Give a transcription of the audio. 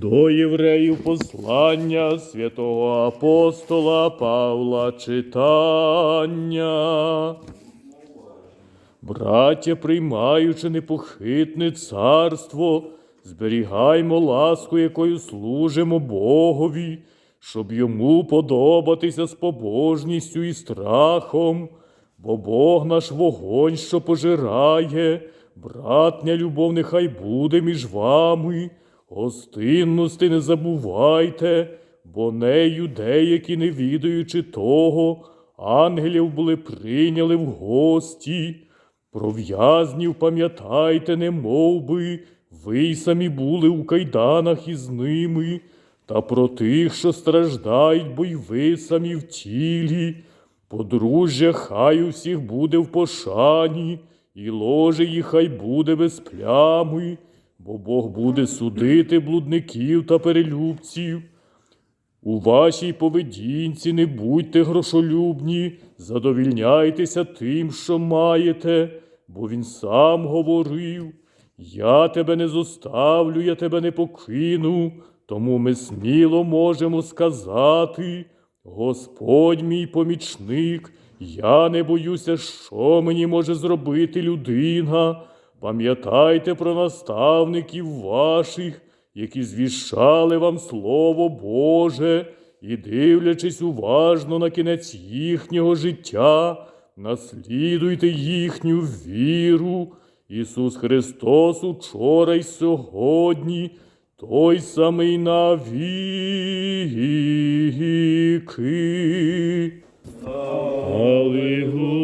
До євреїв послання святого апостола Павла читання. Браття, приймаючи непохитне царство, зберігаймо ласку, якою служимо Богові, щоб йому подобатися з побожністю і страхом, бо Бог наш вогонь, що пожирає, братня любов нехай буде між вами, гостинності не забувайте, бо нею деякі, не відаючи того, ангелів були прийняли в гості. Про в'язнів пам'ятайте, не би, ви й самі були у кайданах із ними, та про тих, що страждають, бо й ви самі в тілі. Подружжя хай у всіх буде в пошані, і ложе їх хай буде без плями, бо Бог буде судити блудників та перелюбців. У вашій поведінці не будьте грошолюбні, задовільняйтеся тим, що маєте, бо він сам говорив: Я тебе не зоставлю, я тебе не покину. Тому ми сміло можемо сказати: Господь мій помічник, я не боюся, що мені може зробити людина. Пам'ятайте про наставників ваших, які звіщали вам Слово Боже, і, дивлячись уважно на кінець їхнього життя, наслідуйте їхню віру. Ісус Христос учора й сьогодні, той самий навіки. Алілуя.